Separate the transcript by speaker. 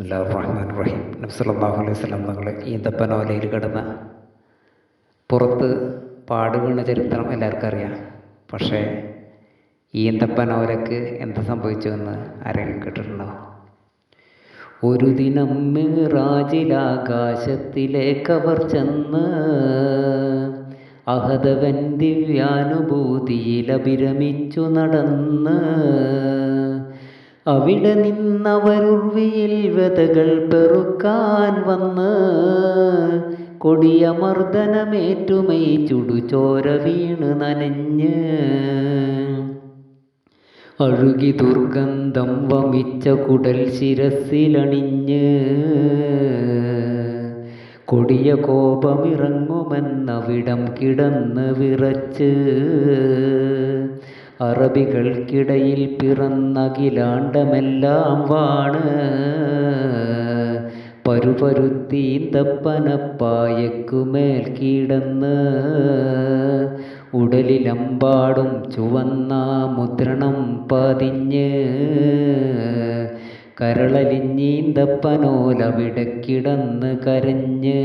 Speaker 1: ബിസ്മില്ലാ റഹ്മാൻ റഹീം അലൈഹി സ്വലം തങ്ങൾ ഈന്തപ്പനോലയിൽ കിടന്ന പുറത്ത് പാട് വീണ ചരിത്രം എല്ലാവർക്കും അറിയാം. പക്ഷേ ഈന്തപ്പനോലക്ക് എന്ത് സംഭവിച്ചുവെന്ന് ആരെങ്കിലും കേട്ടിട്ടുണ്ടോ? ഒരു ദിനം മിറാജിലാകാശത്തിലേക്കവർ ചെന്ന് അഹതവൻ ദിവ്യാനുഭൂതിയിൽ അഭിരമിച്ചു നടന്ന് അവിടെ നിന്നവരുർവിയിൽ വ്യതകൾ പെറുക്കാൻ വന്ന് കൊടിയ മർദ്ദനമേറ്റുമൈ ചുടുചോര വീണ് നനഞ്ഞ്. അഴുകി ദുർഗന്ധം വമിച്ച കുടൽ ശിരസിലണിഞ്ഞ്. കൊടിയ കോപമിറങ്ങുമെന്നവിടം കിടന്ന് വിറച്ച്. അറബികൾക്കിടയിൽ പിറന്നകിലാണ്ടമെല്ലാം വാണ്. പരുപരുത്തീന്തപ്പനപ്പായക്കുമേൽ കിടന്ന് ഉടലിലമ്പാടും ചുവന്ന മുദ്രണം പതിഞ്ഞ് കരളലിഞ്ഞീന്തപ്പനോലവിടെ കിടന്ന് കരഞ്ഞ്